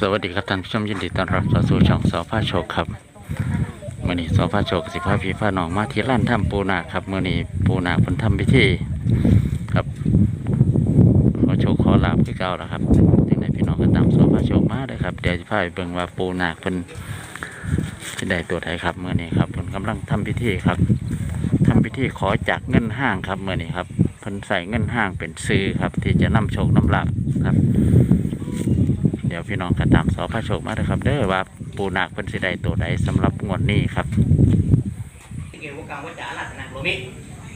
สวัสดีครับท่านผู้ชมยินดีต้อนรับสู่ช่องสอพาโชคครับมื่อนี้สอพาโชคสิพาพี่พาน้องมาที่ร้านถ้ำปูนาครับมื่อนี้ปูนาคนทำพิธีครับขอโชคขอลาบคือเก่าแล้วครับถึงไหนพี่น้องก็ตามสอพาโชคมาเลยครับเดี๋ยวจะพาไปเบิ่งว่าปูนาคเพิ่นสิได้ตัวไทยครับมื่อนี้ครับเพิ่นกำลังทำพิธีครับทำพิธีขอจากเงินห้างครับมื่อนี้ครับเพิ่นใส่เงินห้างเป็นซื้อครับ ที่จะนำโชคนำลาบครับ เดี๋ยวพี่น้องก็ตามสอพระโชคมาเลยครับ เด้อว่าปูนาคเพิ่นสิได้ตัวใดสำหรับงวดนี้ครับเกี่ยวกังวัจจารัตนะโลมิ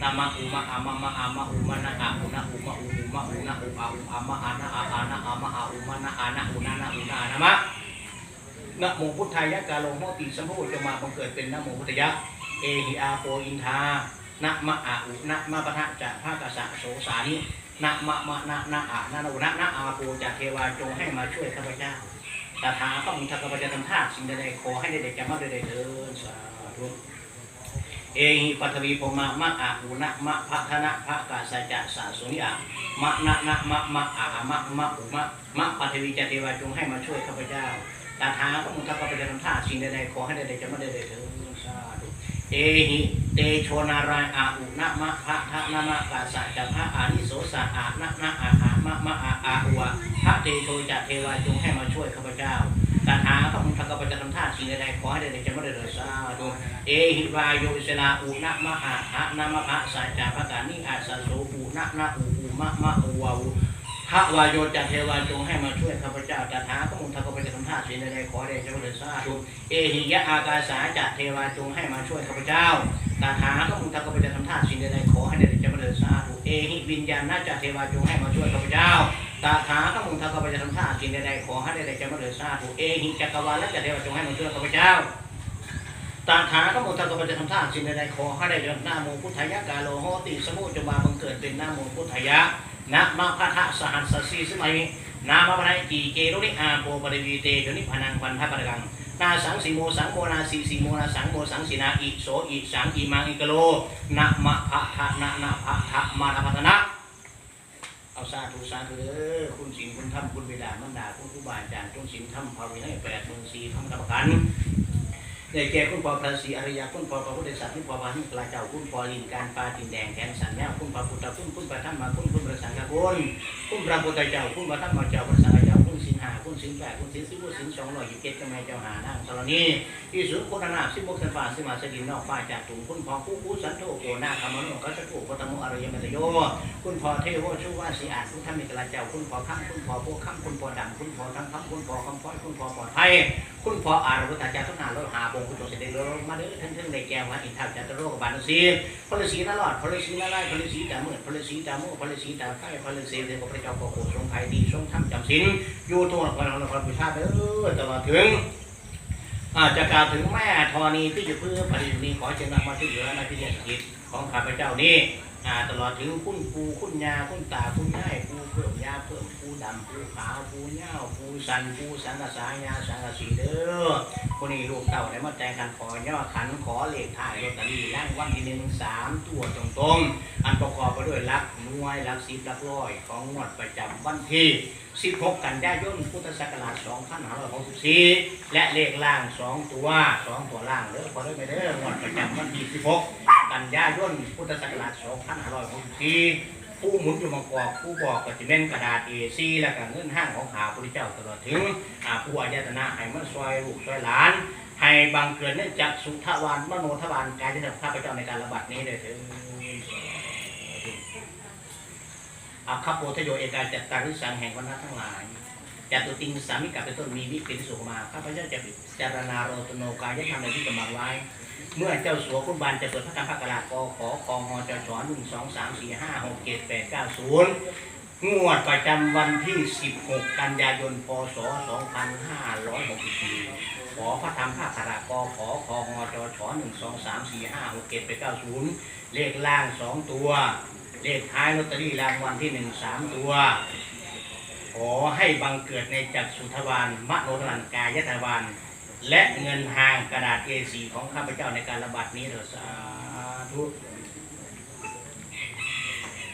นามาอุมาอามามาอามาอุมานะอาอุนะอุมาอุอุมาอุนะอุอาอุอามาอานะอาอานะอามาอาอุมานะอานะอุนะนะอุนะนะมะนะโมพุทธายะกาโลโหติสัมภุจะมาบังเกิดเป็นนะโมพุทธยะเอหิอาโปอินทานะมะอาอุนะมะปะทะจะภาคสะโสสานิ นะมะมะนะนะอานะนะอุนะนะอาโปจะเทวาจงให้มาช่วยข้าพเจ้าตถาต้องทักข้าพเจ้าทำท่าสิ่งใดๆขอให้ได้ๆจำมาได้เถิดสาธุเอหิปัทวีปมามะอาอุนะมะพัฒนะพระกาสจะสาสุนิยามะนะนะมะมะอามะมะอุมะมะปัทวีจะเทวาจงให้มาช่วยข้าพเจ้าตาทาก็มุทักข้าพเจ้าทำท่าสิ่งใดๆขอให้ได้ๆจะไม่ได้เถิดสาธุ เอหิ เตโชนารายอาอุนะมะพระทะนะมะกาสจะพระอานิโสสะอานะนะอาอามะมะอาอาอุวะพระเตโชจะเทวาจงให้มาช่วยข้าพเจ้าตาทาก็มุทกข้าพเจ้าทำท่าสิ่งใดๆขอให้ได้จะไม่ได้ๆสาธุเอหิวายโยอิสลาอุนะมะหะหะนะมะพะสัจจาภกานิอาสัสโสอุนะนะอุอุมะมะอุวาอุ พระวายโยจัตเทวาจงให้มาช่วยข้าพเจ้าตถาคมุทักข้าพเจ้าทำท่าสิ่งใดๆขอได้เจ้าเลยสาธุเอหิยะอากาสาจัตเทวาจงให้มาช่วยข้าพเจ้าตถาคมุทักข้าพเจ้าทำท่าสิ่งใดๆขอให้ได้เจ้าเลยสาธุเอหิวิญญาณนาจัตเทวาจงให้มาช่วยข้าพเจ้าตถาคมุทักข้าพเจ้าทำท่าสิ่งใดๆขอให้ได้เจ้าเลยสาธุเอหิจักรวาลและจัตเทวาจงให้มาช่วยข้าพเจ้าตาถาก็มุทักกปจะทำท่าสิ่งใดๆขอให้ได้เดินหน้าโมพุทธายะกาโลโหติสมุจมาบังเกิดเป็นหน้าโมพุทธายะ นะมาพะทะสหัสสีสมัยนามะพะไนจีเกรุนิอาโปปริวีเตจนิพนังพันธะปะกังนาสังสีโมสังโมนาสีสีโมนาสังโมสังสีนาอิโสอิสังอิมังอิกโลนะมะพะทะนะนะพะทะมานะพัฒนะเอาสาธุสาธุเด้อคุณศีลคุณธรรมคุณเวลามันดาคุณครูบาอาจารย์จงศีลธรรมภาวินัยแปดหมื่นสี่ธรรมตะกัน ได้แก่คุณพ่อพระศรีอริยคุณพ่อพระพุทธศาสนาคุณพ่อพระหิกลาเจ้าคุณพ่อลินการปลาตินแดงแขนสันแมวคุณพระพุทธคุณคุณพระธรรมคุณคุณพระสังฆคุณคุณพระพุทธเจ้าคุณพระธรรมเจ้าพระสังฆเจ้าคุณสินหาคุณสินแปดคุณสินสิบคุณสินสองร้อยยี่สิบเจ็ดกำไมเจ้าหานางธรณีที่สุดคุณนาสิบมุกสันฟ้าสิมาสดินนอกฟ้าจากถุงคุณพ่อผู้ผู้สันโธโกนาคามโนกัสตุปตมุอารยมตโย คุณพ่อเทวชุวาสีอาจคุณธรรมิกลาเจ้าคุณพ่อข้ามคุณพ่อโพข้ามคุณพ่อดำคุณพ่อทั้งคำคุณพ่อคำพ้อยคุณพ่อปลอดภัยคุณพออารวุตาจารทุกนานรถหาบงคุณตัวเสด็จรถมาเด้อท่านท่านในแก้วว่าอินทัพจัตโรกบาลสีพลสีนรอดพลสีนไล่พลสีตาเมืดพลสีตาโมพลสีตาไฟพลสีเดชพระเจ้าโกโกทรงไทยดีทรงธรรมจำศีลอยู่ตัวละครละครพิชาเด้อตลอดถึงอาจจะกล่าวถึงแม่ธรณีที่จะเพื่อปฏิบัติขอเชิญนำมาช่วยเหลือในพิธีกิจของข้าพเจ้านี้อ่ตลอดถึงคุณปูคุณยาคุณตาคุณยายปูเพิ่มยาเพิ่มปูดำปูขาวปูเง่าปูสันปูสังกสายาสังกสีเด้อคนนี้ลูกเต่าได้มาแต่งกันขอย่อขันขอเลขถ่ายลอตเตอรี่ร่างวันที่หนึ่งสามตัวตรงๆอันประกอบไปด้วยลักนวยลักสิบลักร้อยของงวดประจำวันที่ 16 กันยายนพุทธศักราช2564 และเลขล่าง 2 ตัว 2 ตัวล่างเด้อพอได้ไปเด้องวดประจำวันที่16 กันยายนพุทธศักราช2564 ผู้หมุนอยู่มากอกผู้บอกก็จะเป็นกระดาษ A4 แล้วก็เงินห้างของขาพระเจ้าตลอดถึงผู้อายตนะให้มันซอยลูกซอยหลาน ให้บังเกิดเนื่องจากสุทวานมโนทวานกายที่ข้าพเจ้าในการระบาดนี้เลยถิด อาคับโพธโยเอกาจัตตาริสังแห่งวันทั้งหลายจตุติงสามิกับเป็นต้นมีวิปิสุขมาข้าพเจ้าจะพิจารณาโรตโนกายธรรมในที่กำบังไว้ เมื่อเจ้าสัวคุณบานจะเปิดพระธรรมพระกรากอขอคองหอจชอนหนึ่งสองสามสี่ห้าหกเจ็ดแปดเก้าศูนย์งวดประจำวันที่ 16 กันยายน พศ 2564 ขอพระธรรมพรกรากอขอคองหอจชอนหนึ่งสองสามสี่ห้าหกเจ็ดแปดเก้าศูนย์เลขล่างสองตัว เลขท้ายลอตเตอรี่รางวัลที่หนึ่งสามตัว ขอให้บังเกิดในจักรสุทวานมโนรันกายทวานและเงินหางกระดาษเอ A4 ของข้าพเจ้าในการระบาดนี้เถิดสาธุ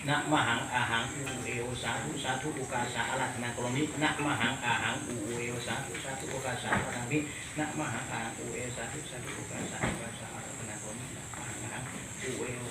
นะมหังอาหังอูเออสาธุสาธุอุกาสาอรัตนากรมินะมหังอาหังอูเออสาธุสาธุอุกาสาอรัตนินะมหังอาหังอูเออสาธุสาธุอุกาสาอกาสาอรัตนากรมินังอหังอูเอว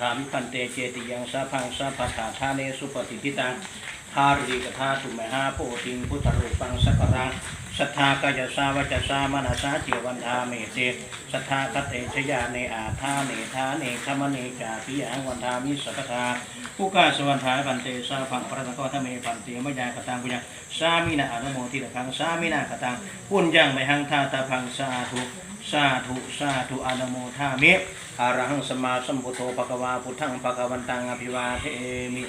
ธามิพันเตเจติยังสาพังสาปัฏฐาทาเนสุปฏิทิตังทาริกธาตุมหาโพธิงพุทธรูปังสัการังศรัทธากายสาวจสามนาสาเจวันธาเมเตศรัทธาคเตชยาเนอาธาเนธาเนขมเนจาปิยังวันธามิสัพพทาผู้กาสวรรธาพันเตสาพังปรตโกทเมพันเตมยากตังปุญญาสามินาอนโมทิระพังสามินากตังปุญญังไมหังทาตาพังสาธุ สาธุสาธุอนโมทามิอาระหังสมมาสัมพุทโธปะกวาพุทธังปะกวันตังอภิวาเทมิ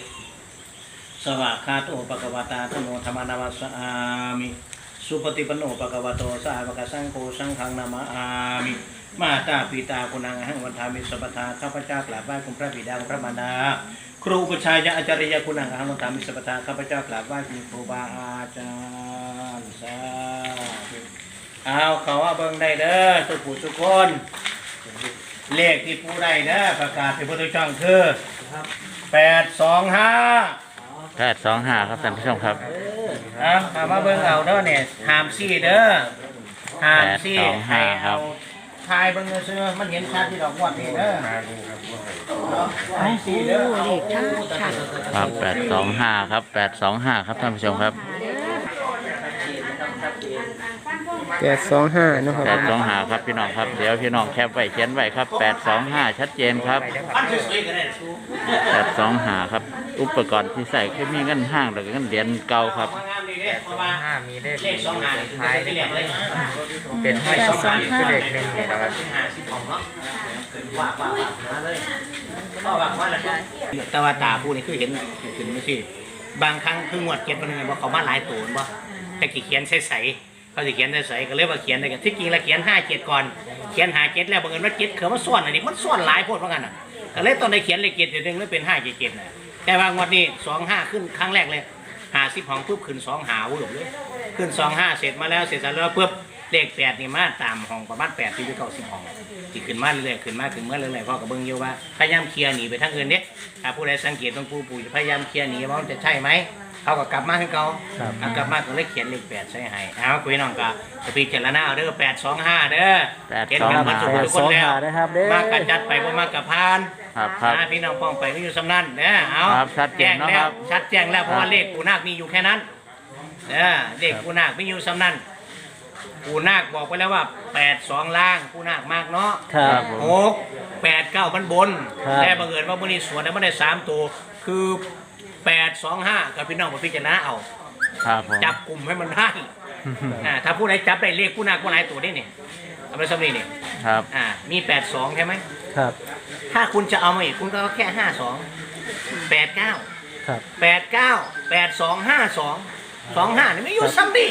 สวากขาโตปะกวตาธโมธรรมนามัสสามิ สุปฏิปโนปะกวโตสาวกสังโฆสังฆังนามาอามิ มาตาปิตาคุณังหังวันทามิสัพพทาข้าพเจ้ากราบไหว้คุณพระบิดาคุณพระมารดาครูปชายะอาจารยคุณังหังวันทามิสัพพทาข้าพเจ้ากราบไหว้คุณครูบาอาจารย์สาธุ เอาเขาว่าเบิ่งได้เด้อทุกผู้ทุกคนเลขที่ผู้ได้เด้อประกาศเป็นพุทธช่องคือแปดสองห้าแปดสองห้าครับท่านผู้ชมครับเอาถามว่าเบิ่งเอาเด้อเนี่ยหามซี่เด้อหามซี่แปดสองห้าให้ครัเอาบทายเบิ่งเสื้อมันเห็นชัดที่ดอกงวดนี่เด้อหามซี่เด้อเอาเลขท้ายค่ะครับแปดสองห้าครับแปดสองห้าครับท่านผู้ชมครับ แปดสองห้านาะครับแปดสองห้าครับพี่น้องครับเดี๋ยวพี่น้องแคปไว้เขียนไว้ครับแปดสองห้าชัดเจนครับอันสวยๆก็ได้ชูแปดสองห้าครับ อุปกรณ์ที่ใส่คือมีเงินห้างหรือเงินเหรียญเก่าครับงามดีเด้เพราะว่าห้ามีเลขเลขสองหานี่คือท้ายที่เรียกเลยเป็นให้สองห้าคือเลขหนึ่งนี่นะครับหาสิบของเนาะว่าว่าว่ามาเลยก็ว่าว่าแล้วแต่ว่าตาผู้นี่คือเห็นขึ้นไม่สิบางครั้งคืองวดเก็บมันไงว่าเขามาหลายตัวบ่แต่กี่เขียนใสๆ เขาจะเขียนได้ใส่ก็เลยว่าเขียนได้กันที่จริงแล้วเขียนห้าเจ็ดก่อนเขียนหาเจ็ดแล้วบังเอิญว่าเจ็ดเขือมาซ่อนอันนี้มันซ่อนหลายโพดเหมือนกันอะก็เลยตอนได้เขียนเลขเจ็ดเดี๋ยวนึงแล้วเป็นห้าเจ็ดเจ็ดนะแต่ว่างวดนี้สองห้าขึ้นครั้งแรกเลยหาสิบห้องปุ๊บขึ้นสองหาวุ้บเลยขึ้นสองห้าเสร็จมาแล้วเสร็จแล้วปุ๊บ เลขแปดนี่มาตามห้องประมาณแปดที่เก้าสิบห้องที่ขึ้นมาเรื่อยๆขึ้นมาขึ้นมาเรื่อยๆพ่อกับเบิ้งอยู่ว่าพยายามเคลียร์หนีไปทางอื่นเด้ถ้าผู้ใดสังเกตต้องผู้ปู่จะพยายามเคลียร์หนีว่ามันจะใช่ไหมเขาก็กลับมาให้เขาเอากลับมาก็เลยเขียนเลขแปดใส่ให้เอาคุยน้องก็จะพิจารณาเอาเด้อแปดสองห้าเด้อเขียนกันหมดทุกคนทุกคนแล้วนะครับเด้อ มากกัจัดไปบ่มากกับพาน ครับครับนะพี่น้องป้องไปไม่อยู่สำนันเด้อเอาครับชัดเจแจ้นงเนาะแล้ควรับชัดแจ้งแล้วเพราะว่าเลขปู่นาคมีอยู่แค่นั้นเด้อเลขปู่นาคไม่อยู่สำนัน ปู่นาคบอกไปแล้วว่าแปดสองล่างปู่นาคมากเนาะครับผม หกแปดเก้ามันบน ครับ แต่บังเอิญว่ามื่อนี้สวนนั้นไม่ได้สามตัว คือแปดสองห้ากับพี่น้องมาพิจารณาเอา ครับผม จับกลุ่มให้มันได้อ่าถ้าผู้ใดจับได้เลขผู้นาคผู้หลายตัวนี่เนี่ยเอาไปสำนีเนี่ยครับ อ่ามีแปดสองใช่ไหม ครับถ้าคุณจะเอามาอีกคุณก็เอาแค่ห้าสองแปดเก้าครับ แปดเก้าแปดสองห้าสองสองห้านี่ไม่อยู่ซ้ำดิ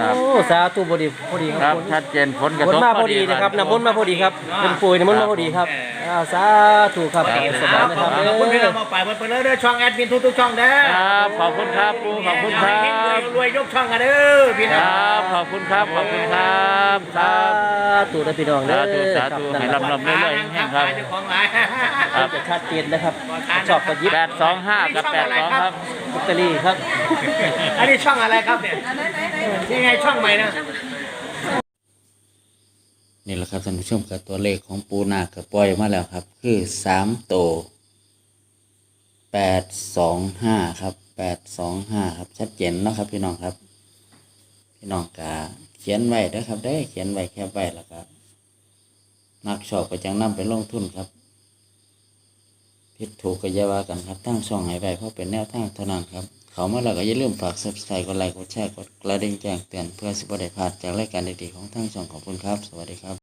ครับ โอ้สาธุบดีพอดีคครัรับบชัดเจนผลกระผลทบมาพอดีนะครับน้ำมนต์มาพอดีครับเป็นปุ๋ยน้ำมนต์มาพอดีครับอ้าวสาธุครับพอดีสนะบายขนะอบครับคุณพี่เด้น้องมาไปเปิดเลยเด้อช่องแอดมินทุกๆช่องเด้อครับ ขอบคุณครับปูขอบคุณครัให้รวยบรวยยกช่องกันเด้อพี่คน้อง รับ ขอบคุณครับ ขอบคุณครับคสารับธุนะพี่น้องเด้อสาธุสาธุให้ครับลำเรื่อยๆแห้งๆครับ เจ้าของหลายครับ จะชัดเจนนะครับชอบกระยิบแปดสองห้ากับแปดสองครับ ลอตเตอรี่ครับ อันนี้ช่องอะไรครับเนี่ยนี่ไงช่องใหม่นะนี่แหละครับท่านผู้ชมกับตัวเลขของปูนากับปล่อยมาแล้วครับ คือสามโตแปดสองห้าครับแปดสองห้าครับชัดเจนนะครับพี่น้องครับ พี่น้องกาเขียนไว้นะครับได้เขียนไว้แค่ไว้แล้วก็นักชอบไปจังนำไปลงทุนครับผิดถูกก็อย่าว่ากันครับตั้งช่องให้ไว้เพราะเป็นแนวทางเท่านั้นครับ เขามาแล้วก็อย่าลืมฝาก subscribe กดไลค์กดแชร์กดกระดิ่งแจ้งเตือนเพื่อสิบได้พลาดจากรายการดีๆของทั้งสองขอบคุณครับ สวัสดีครับ